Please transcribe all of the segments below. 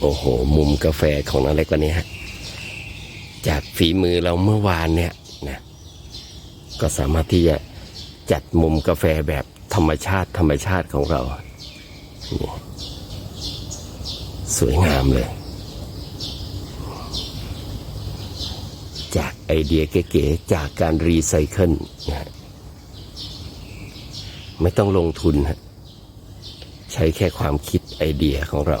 โอ้โห มุมกาแฟของน้องเล็กวันนี้ฮะ จากฝีมือเราเมื่อวานเนี่ยนะก็สามารถที่จะจัดมุมกาแฟแบบธรรมชาติธรรมชาติของเรานี่สวยงามเลย จากไอเดียเก๋ๆจากการรีไซเคิลนะฮะไม่ต้องลงทุนฮะใช้แค่ความคิดไอเดียของเรา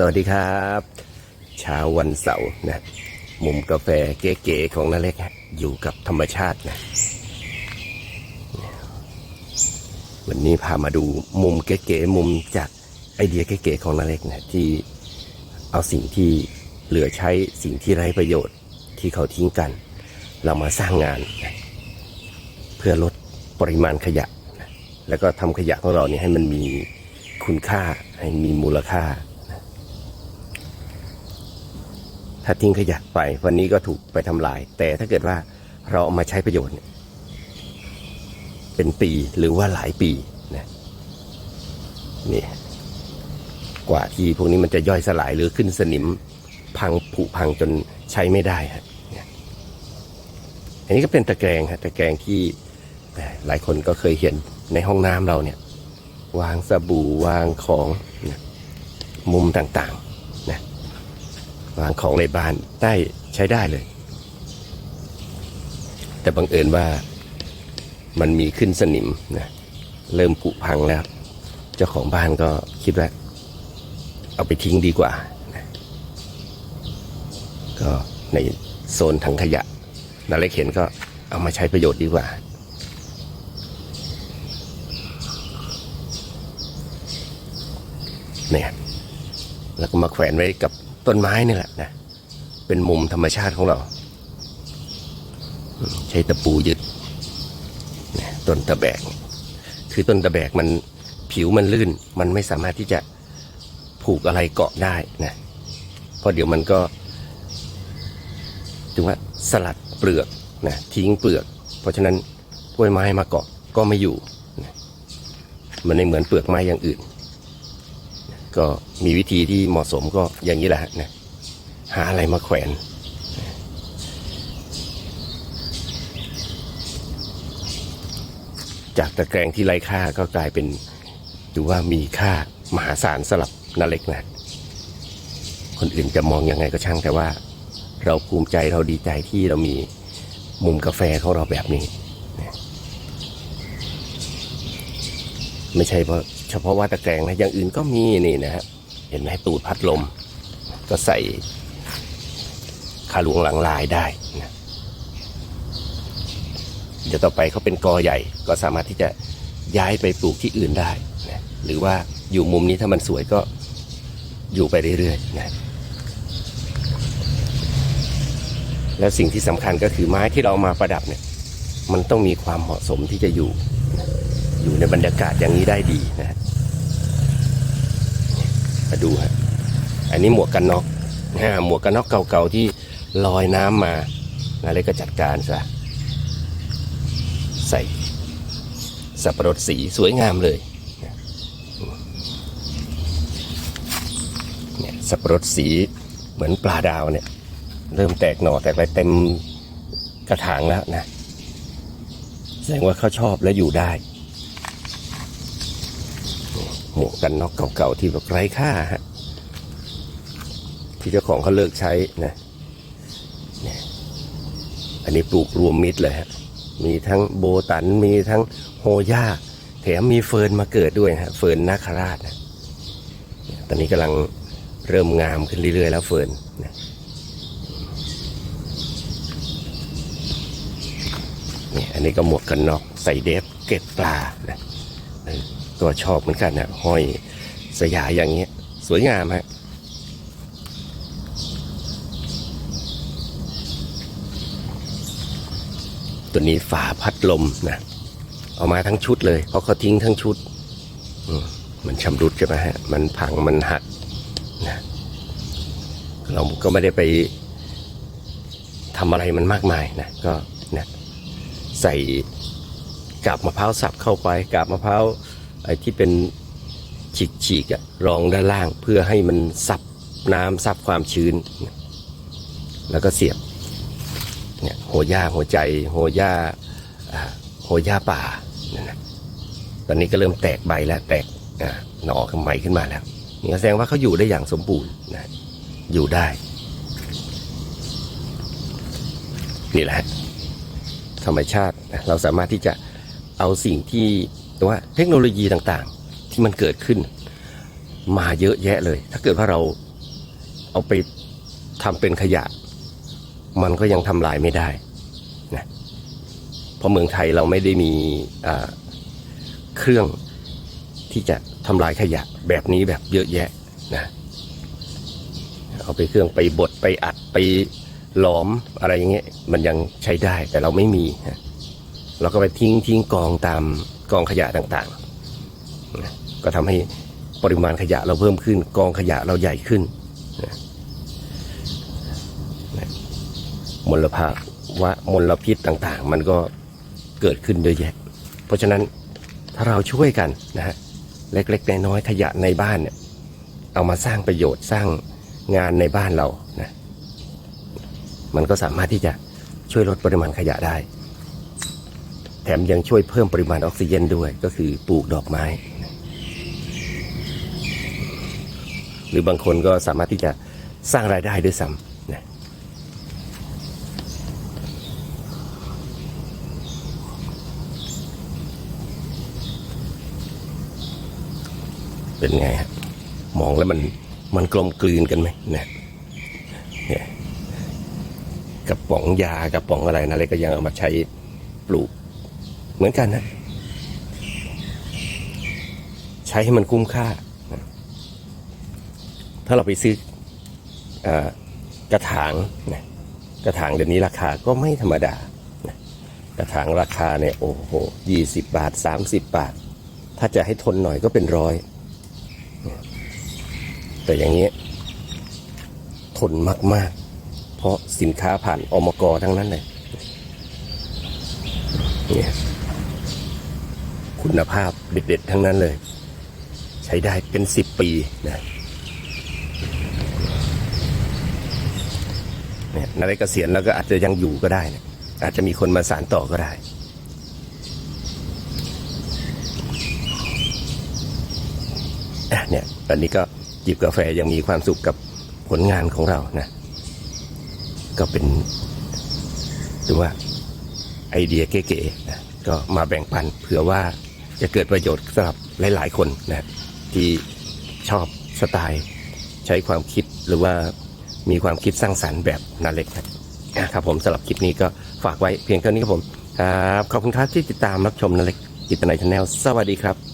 สวัสดีครับเช้าวันเสาร์นะมุมกาแฟเก๋ๆของนาเล็กอยู่กับธรรมชาตินะวันนี้พามาดูมุมเก๋ๆมุมจากไอเดียเก๋ๆของนาเล็กนะที่เอาสิ่งที่เหลือใช้สิ่งที่ไร้ประโยชน์ที่เขาทิ้งกัน เรามาสร้างงานนะเพื่อลดปริมาณขยะนะแล้วก็ทำขยะของเราเนี่ยให้มันมีคุณค่าให้มีมูลค่า ถ้าทิ้งขยะไปวันนี้ก็ถูกไปทำลาย แต่ถ้าเกิดว่าเราเอามาใช้ประโยชน์ เป็นปีหรือว่าหลายปีนะนี่กว่าที่พวกนี้มันจะย่อยสลายหรือขึ้นสนิมพังผุพังจนใช้ไม่ได้ฮะอันนี้ก็เป็นตะแกรงฮะตะแกรงที่หลายคนก็เคยเห็นในห้องน้ำเราเนี่ย วางสบู่วางของมุมต่างๆ วางของในบ้านได้ใช้ได้เลย แต่บังเอิญว่ามันมีขึ้นสนิมนะเริ่มผุพังแล้ว เจ้าของบ้านก็คิดว่า เอาไปทิ้งดีกว่านะก็ในโซนถังขยะนาเล็กเห็นก็เอามาใช้ประโยชน์ดีกว่าเนี่ยแล้วก็มาแขวนไว้กับ ต้นไม้นี่แหละนะ เป็นมุมธรรมชาติของเรา ใช้ตะปูยึดต้นตะแบก คือต้นตะแบกมันผิวมันลื่น มันไม่สามารถที่จะผูกอะไรเกาะได้นะเพราะเดี๋ยวมันก็ถึงว่าสลัดเปลือกนะทิ้งเปลือก เพราะฉะนั้นกล้วยไม้มาเกาะก็ไม่อยู่นะมันไม่เหมือนเปลือกไม้อย่างอื่น ก็มีวิธีที่เหมาะสมก็อย่างนี้แหละนะหาอะไรมาแขวนจากตะแกรงที่ไร้ค่าก็กลายเป็นถือว่ามีค่ามหาศาลสลับนาเล็กนะ คนอื่นจะมองยังไงก็ช่างแต่ว่า เราภูมิใจเราดีใจที่เรามีมุมกาแฟของเราแบบนี้ ไม่ใช่เพราะ เฉพาะว่าตะแกรงนะอย่างอื่นก็มีนี่นะฮะเห็นไหมตูดพัดลม ก็ใส่ขาหลวงหลังลายได้นะเดี๋ยวต่อไปเขาเป็นกอใหญ่ ก็สามารถที่จะย้ายไปปลูกที่อื่นได้นะหรือว่าอยู่มุมนี้ถ้ามันสวยก็อยู่ไปเรื่อยๆนะแล้วสิ่งที่สำคัญก็คือไม้ที่เราเอามาประดับเนี่ย มันต้องมีความเหมาะสมที่จะอยู่นะ อยู่ในบรรยากาศอย่างนี้ได้ดีนะฮะมาดูฮะอันนี้หมวกกันน็อกนะหมวกกันน็อกเก่าๆที่ลอยน้ำมานาเล็กก็จัดการซะใส่สับปะรดสีสวยงามเลยเนี่ยสับปะรดสีเหมือนปลาดาวเนี่ย เริ่มแตกหน่อแตกไปเต็มกระถางแล้วนะแสดงว่าเขาชอบและอยู่ได้ หมวกกันน็อกเก่าๆที่แบบไร้ค่าฮะที่เจ้าของเขาเลิกใช้นะเนี่ยอันนี้ปลูกรวมมิตรเลยฮะมีทั้งโบตันมีทั้งโฮย่าแถมมีเฟิร์นมาเกิดด้วยฮะเฟิร์นนาคราชนะตอนนี้กำลังเริ่มงามขึ้นเรื่อยๆแล้วเฟิร์นนะนี่อันนี้ก็หมวกกันน็อกใส่เดฟเก็บปลานะ ก็ชอบเหมือนกันนะห้อยสยายอย่างเงี้ย สวยงามฮะตัวนี้ฝาพัดลมนะเอามาทั้งชุดเลย เพราะเขาทิ้งทั้งชุดมมันชำรุดใช่ไหมฮะ มันพังมันหักนะเราก็ไม่ได้ไปทำอะไรมันมากมายนะก็นะใส่กาบมะพร้าวสับเข้าไปกาบมะพร้าว ไอ้ที่เป็นฉีกๆอะรองด้านล่างเพื่อให้มันซับน้ำซับความชื้น แล้วก็เสียบเนี่ยโหย่าหัวใจโหย่าอ่าโหย่าป่านั่นนะตอนนี้ก็เริ่มแตกใบแล้วแตกอ่าหน่อขึ้นใหม่ขึ้นมาแล้วนี่แสดงว่าเขาอยู่ได้อย่างสมบูรณ์นะอยู่ได้ นี่แหละธรรมชาติเราสามารถที่จะเอาสิ่งที่ แต่ว่าเทคโนโลยีต่างๆ ที่มันเกิดขึ้น มาเยอะแยะเลย ถ้าเกิดว่าเราเอาไปทำเป็นขยะ มันก็ยังทำลายไม่ได้นะเพราะเมืองไทยเราไม่ได้มีเครื่องที่จะทำลายขยะแบบนี้แบบเยอะแยะนะเอาไปเครื่องไปบดไปอัดไปหลอมอะไรอย่างเงี้ยมันยังใช้ได้แต่เราไม่มี เราก็ไปทิ้งทิ้งกองตาม กองขยะต่างๆ ก็ทำให้ปริมาณขยะเราเพิ่มขึ้น กองขยะเราใหญ่ขึ้นมลภาวะมลพิษต่างๆ มันก็เกิดขึ้นเยอะแยะ เพราะฉะนั้นถ้าเราช่วยกันนะฮะเล็กๆน้อยๆขยะในบ้านเนี่ยเอามาสร้างประโยชน์สร้างงานในบ้านเรานะมันก็สามารถที่จะช่วยลดปริมาณขยะได้ ถมยังช่วยเพิ่มปริมาณออกซิเจนด้วย ก็คือปลูกดอกไม้ หรือบางคนก็สามารถที่จะสร้างรายได้ด้วยซ้ำนะเป็นไงฮะมองแล้วมันมันกลมกลืนกันไหมนี่ยเนี่ยกระป๋องยากระป๋องอะไรนะอะไรก็ยังเอามาใช้ปลูก เหมือนกันนะ ใช้ให้มันคุ้มค่า ถ้าเราไปซื้ออกระถางนะกระถางเดี๋ยวนี้ราคาก็ไม่ธรรมดานะกระถางราคาเนี่ยโอ้โหยี่สิบบาทสามสิบบาท ถ้าจะให้ทนหน่อยก็เป็นร้อย แต่อย่างนี้ ทนมาก ๆ เพราะสินค้าผ่านอมกทั้งนั้นเลยเนี่ย คุณภาพเด็ดๆ ทั้งนั้นเลย ใช้ได้เป็นสิบปีนะเนี่ยนาฬิกาเกษียณแล้วก็อาจจะยังอยู่ก็ได้นะอาจจะมีคนมาสานต่อก็ได้เนี่ยตอนนี้ก็จิบกาแฟยังมีความสุขกับผลงานของเรานะ ก็เป็นถือว่าไอเดียเก๋ๆนะก็มาแบ่งปันเผื่อว่า จะเกิดประโยชน์สำหรับหลาย ๆ คนนะที่ชอบสไตล์ ใช้ความคิดหรือว่ามีความคิดสร้างสรรค์แบบนาเล็กครับอะครับผมสำหรับคลิปนี้ก็ฝากไว้เพียงเท่านี้ครับผมครับขอบคุณครับที่ติดตามรับชมนาเล็กจิตนาชาแนลสวัสดีครับ